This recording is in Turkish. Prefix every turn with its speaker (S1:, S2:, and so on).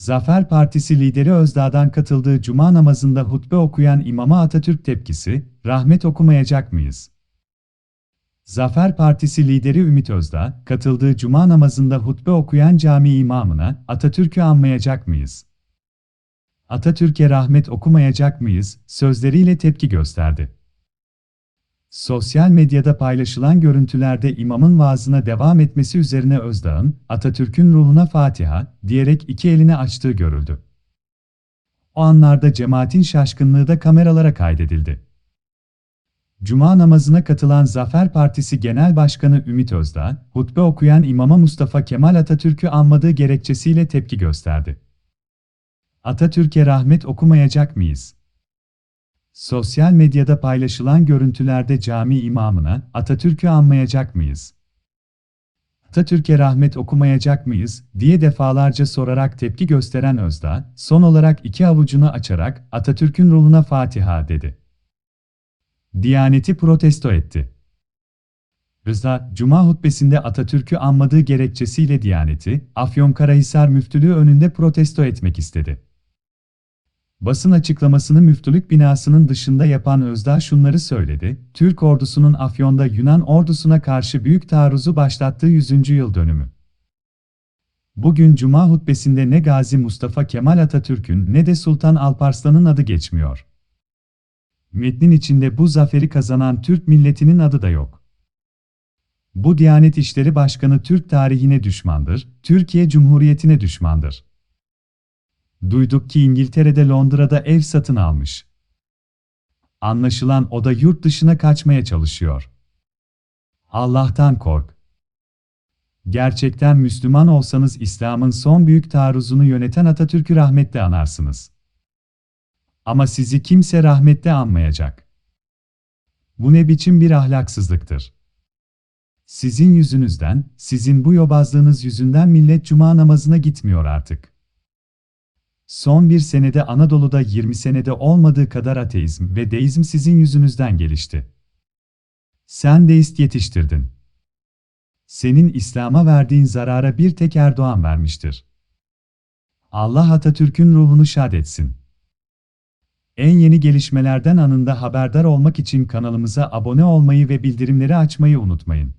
S1: Zafer Partisi lideri Özdağ'dan katıldığı cuma namazında hutbe okuyan imama Atatürk tepkisi, rahmet okumayacak mıyız? Zafer Partisi lideri Ümit Özdağ, katıldığı cuma namazında hutbe okuyan cami imamına Atatürk'ü anmayacak mıyız? Atatürk'e rahmet okumayacak mıyız? sözleriyle tepki gösterdi. Sosyal medyada paylaşılan görüntülerde imamın vaazına devam etmesi üzerine Özdağ'ın, Atatürk'ün ruhuna Fatiha, diyerek iki elini açtığı görüldü. O anlarda cemaatin şaşkınlığı da kameralara kaydedildi. Cuma namazına katılan Zafer Partisi Genel Başkanı Ümit Özdağ, hutbe okuyan imama Mustafa Kemal Atatürk'ü anmadığı gerekçesiyle tepki gösterdi. Atatürk'e rahmet okumayacak mıyız? Sosyal medyada paylaşılan görüntülerde cami imamına Atatürk'ü anmayacak mıyız? Atatürk'e rahmet okumayacak mıyız diye defalarca sorarak tepki gösteren Özdağ, son olarak iki avucunu açarak Atatürk'ün ruhuna Fatiha dedi. Diyaneti protesto etti. Özdağ, Cuma hutbesinde Atatürk'ü anmadığı gerekçesiyle Diyaneti, Afyonkarahisar müftülüğü önünde protesto etmek istedi. Basın açıklamasını müftülük binasının dışında yapan Özdağ şunları söyledi, Türk ordusunun Afyon'da Yunan ordusuna karşı büyük taarruzu başlattığı 100. yıl dönümü. Bugün Cuma hutbesinde ne Gazi Mustafa Kemal Atatürk'ün ne de Sultan Alparslan'ın adı geçmiyor. Metnin içinde bu zaferi kazanan Türk milletinin adı da yok. Bu Diyanet İşleri Başkanı Türk tarihine düşmandır, Türkiye Cumhuriyeti'ne düşmandır. Duyduk ki İngiltere'de Londra'da ev satın almış. Anlaşılan o da yurt dışına kaçmaya çalışıyor. Allah'tan kork. Gerçekten Müslüman olsanız İslam'ın son büyük taarruzunu yöneten Atatürk'ü rahmetle anarsınız. Ama sizi kimse rahmetle anmayacak. Bu ne biçim bir ahlaksızlıktır? Sizin yüzünüzden, sizin bu yobazlığınız yüzünden millet cuma namazına gitmiyor artık. Son bir senede Anadolu'da 20 senede olmadığı kadar ateizm ve deizm sizin yüzünüzden gelişti. Sen deist yetiştirdin. Senin İslam'a verdiğin zarara bir tek Erdoğan vermiştir. Allah Atatürk'ün ruhunu şad etsin. En yeni gelişmelerden anında haberdar olmak için kanalımıza abone olmayı ve bildirimleri açmayı unutmayın.